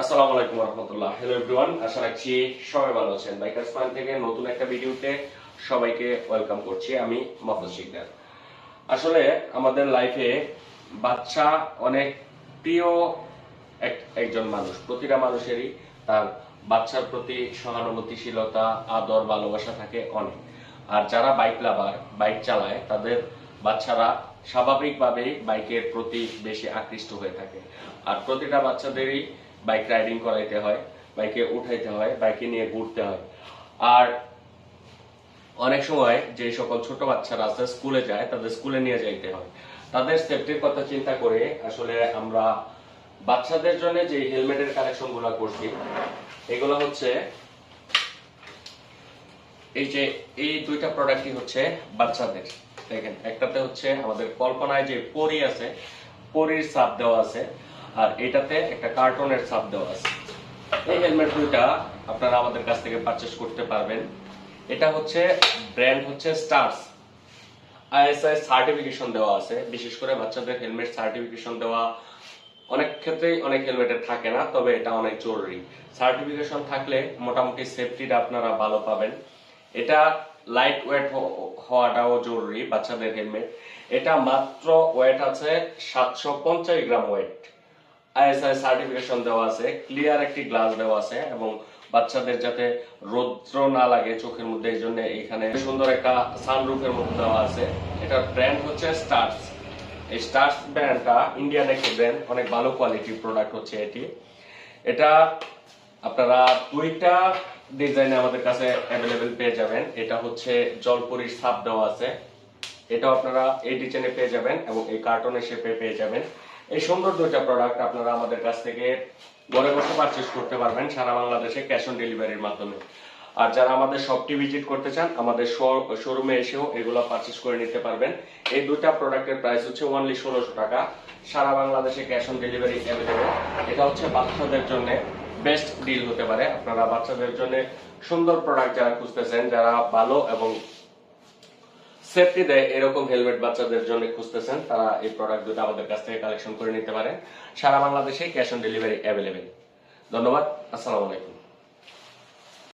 আসসালামু আলাইকুম রহমতুল্লাহ hello everyone আশা রাখছি সবাই ভালো আছেন। বাইকার্স পয়েন্ট থেকে নতুন একটা ভিডিওতে সবাইকে ওয়েলকাম করছি আমি শিকদার। আসলে আমাদের লাইফে বাচ্চা অনেক প্রিয় একজন মানুষ, প্রতিটা মানুষেরই তার বাচ্চার প্রতি সহানুভূতিশীলতা, আদর, ভালোবাসা থাকে অনেক। আর যারা বাইক লাভার বাইক চালায়, তাদের বাচ্চারা স্বাভাবিকভাবেই বাইকের প্রতি বেশি আকৃষ্ট হয়ে থাকে। আর প্রতিটা বাচ্চাদেরই বাইক রাইডিং করাইতে হয় বাইকে উঠাইতে হয় বাইকে নিয়ে ঘুরতে হয়। আর অনেক সময় যে সকল ছোট বাচ্চারা আছে স্কুলে যায়, তাদের স্কুলে নিয়ে যাইতে হয়। তাদের সেফটির কথা চিন্তা করে আসলে আমরা বাচ্চাদের জন্য যে হেলমেটের কালেকশনগুলো করছি, এগুলো হচ্ছে এই যে, এই দুইটা প্রোডাক্টই হচ্ছে বাচ্চাদের। দেখেন, একটাতে হচ্ছে আমাদের কল্পনায় যে পরি আছে, পরির ছাপ দেওয়া আছে। আর এটাতে একটা কার্টুনের ছাপ দেওয়া আছে। এই হেলমেট দুইটা আপনারা আমাদের কাছ থেকে পারচেস করতে পারবেন। এটা হচ্ছে ব্র্যান্ড হচ্ছে স্টার্স আইএসআই সার্টিফিকেশন দেওয়া আছে। বিশেষ করে বাচ্চাদের হেলমেট সার্টিফিকেশন দেওয়া অনেক ক্ষেত্রেই অনেক হেলমেটে থাকে না, তবে এটা অনেক জরুরি। সার্টিফিকেশন থাকলে মোটামুটি সেফটিটা আপনারা ভালো পাবেন। এটা লাইট ওয়েট হওয়াটাও জরুরি বাচ্চাদের হেলমেট। এটা মাত্র ওয়েট আছে সাতশো পঞ্চাশ গ্রাম ওয়েট আইএসআই সার্টিফিকেশন দেওয়া আছে ক্লিয়ার একটি গ্লাস দেওয়া আছে এবং বাচ্চাদের যাতে রৌদ্র না লাগে চোখের মধ্যে, এই জন্য এখানে সুন্দর একটা সানরুফের মধ্যে দেওয়া আছে। এটার ব্র্যান্ড হচ্ছে স্টার্স এই স্টার্স ব্র্যান্ডটা ইন্ডিয়ান একটি ব্র্যান্ড অনেক ভালো কোয়ালিটির প্রোডাক্ট হচ্ছে এটি। এটা আপনারা দুইটা ডিজাইনে আমাদের কাছে অ্যাভেলেবেল পেয়ে যাবেন। এটা হচ্ছে জলপুরির ছাপ দেওয়া আছে। এটাও আপনারা এই ডিজাইনে পেয়ে যাবেন এবং এই কার্টনের শেপে পেয়ে যাবেন। এই সুন্দর দুইটা প্রোডাক্ট আপনারা আমাদের কাছ থেকে ঘরে বসে পারচেস করতে পারবেন সারা বাংলাদেশে ক্যাশ অন ডেলিভারির মাধ্যমে। আর যারা আমাদের শপটি ভিজিট করতে চান, আমাদের শোরুমে এসেও এগুলো পারচেস করে নিতে পারবেন। এই দুইটা প্রোডাক্টের প্রাইস হচ্ছে ওনলি ষোলোশো টাকা। সারা বাংলাদেশে ক্যাশ অন ডেলিভারি অ্যাভেলেবেল এটা হচ্ছে বাচ্চাদের জন্য বেস্ট ডিল হতে পারে। আপনারা বাচ্চাদের জন্য সুন্দর প্রোডাক্ট যারা খুঁজতেছেন, যারা ভালো এবং সেফটি দেয় এরকম হেলমেট বাচ্চাদের জন্য খুঁজতেছেন, তারা এই প্রোডাক্ট দুটো আমাদের কাছ থেকে কালেকশন করে নিতে পারেন। সারা বাংলাদেশে ক্যাশ অন ডেলিভারি অ্যাভেলেবেল ধন্যবাদ, আসসালামু আলাইকুম।